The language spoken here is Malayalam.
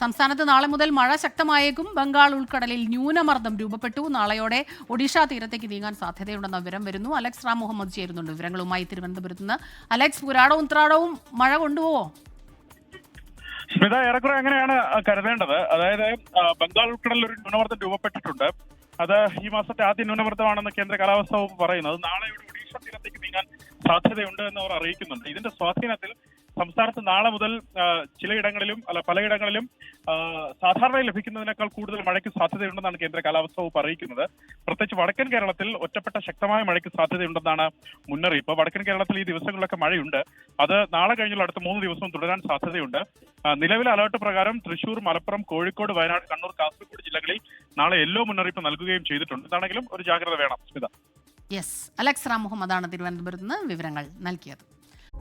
സംസ്ഥാനത്ത് നാളെ മുതൽ മഴ ശക്തമായേക്കും. ബംഗാൾ ഉൾക്കടലിൽ ന്യൂനമർദ്ദം രൂപപ്പെട്ടു. നാളെയോടെ ഒഡീഷ തീരത്തേക്ക് നീങ്ങാൻ സാധ്യതയുണ്ടെന്ന വിവരം വരുന്നു. അലക്സ് റാം മുഹമ്മദ് ചേരുന്നുണ്ട് വിവരങ്ങളുമായി തിരുവനന്തപുരത്ത് നിന്ന്. അലക്സ് പുരാടവും ഉത്രാടവും മഴ കൊണ്ടുപോവോ? സ്മിത ഏറെക്കുറെ അങ്ങനെയാണ് കരുതേണ്ടത്. അതായത് ബംഗാൾ ഉൾക്കടലിൽ ഒരു ന്യൂനമർദ്ദം രൂപപ്പെട്ടിട്ടുണ്ട്. അത് ഈ മാസത്തെ ആദ്യ ന്യൂനമർദ്ദമാണെന്ന് കേന്ദ്ര കാലാവസ്ഥാ വകുപ്പ് പറയുന്നത് നാളെയോടെ ഒഡീഷ തീരത്തേക്ക് നീങ്ങാൻ സാധ്യതയുണ്ട് എന്ന് അവർ അറിയിക്കുന്നുണ്ട്. ഇതിന്റെ സ്വാധീനത്തിൽ സംസ്ഥാനത്ത് നാളെ മുതൽ ചിലയിടങ്ങളിലും അല്ല പലയിടങ്ങളിലും സാധാരണ ലഭിക്കുന്നതിനേക്കാൾ കൂടുതൽ മഴയ്ക്ക് സാധ്യതയുണ്ടെന്നാണ് കേന്ദ്ര കാലാവസ്ഥാ വകുപ്പ് അറിയിക്കുന്നത്. പ്രത്യേകിച്ച് വടക്കൻ കേരളത്തിൽ ഒറ്റപ്പെട്ട ശക്തമായ മഴയ്ക്ക് സാധ്യതയുണ്ടെന്നാണ് മുന്നറിയിപ്പ്. വടക്കൻ കേരളത്തിൽ ഈ ദിവസങ്ങളിലൊക്കെ മഴയുണ്ട്. അത് നാളെ കഴിഞ്ഞുള്ള അടുത്ത മൂന്ന് ദിവസവും തുടരാൻ സാധ്യതയുണ്ട്. നിലവിലെ അലേർട്ട് പ്രകാരം തൃശൂർ മലപ്പുറം കോഴിക്കോട് വയനാട് കണ്ണൂർ കാസർഗോഡ് ജില്ലകളിൽ നാളെ യെല്ലോ മുന്നറിയിപ്പ് നൽകുകയും ചെയ്തിട്ടുണ്ട്. എന്താണെങ്കിലും ഒരു ജാഗ്രത വേണം. സ്മിത. യെസ് അലക്സ് റാം മുഹമ്മദാണ് തിരുവനന്തപുരത്ത് നിന്ന് വിവരങ്ങൾ നൽകിയത്.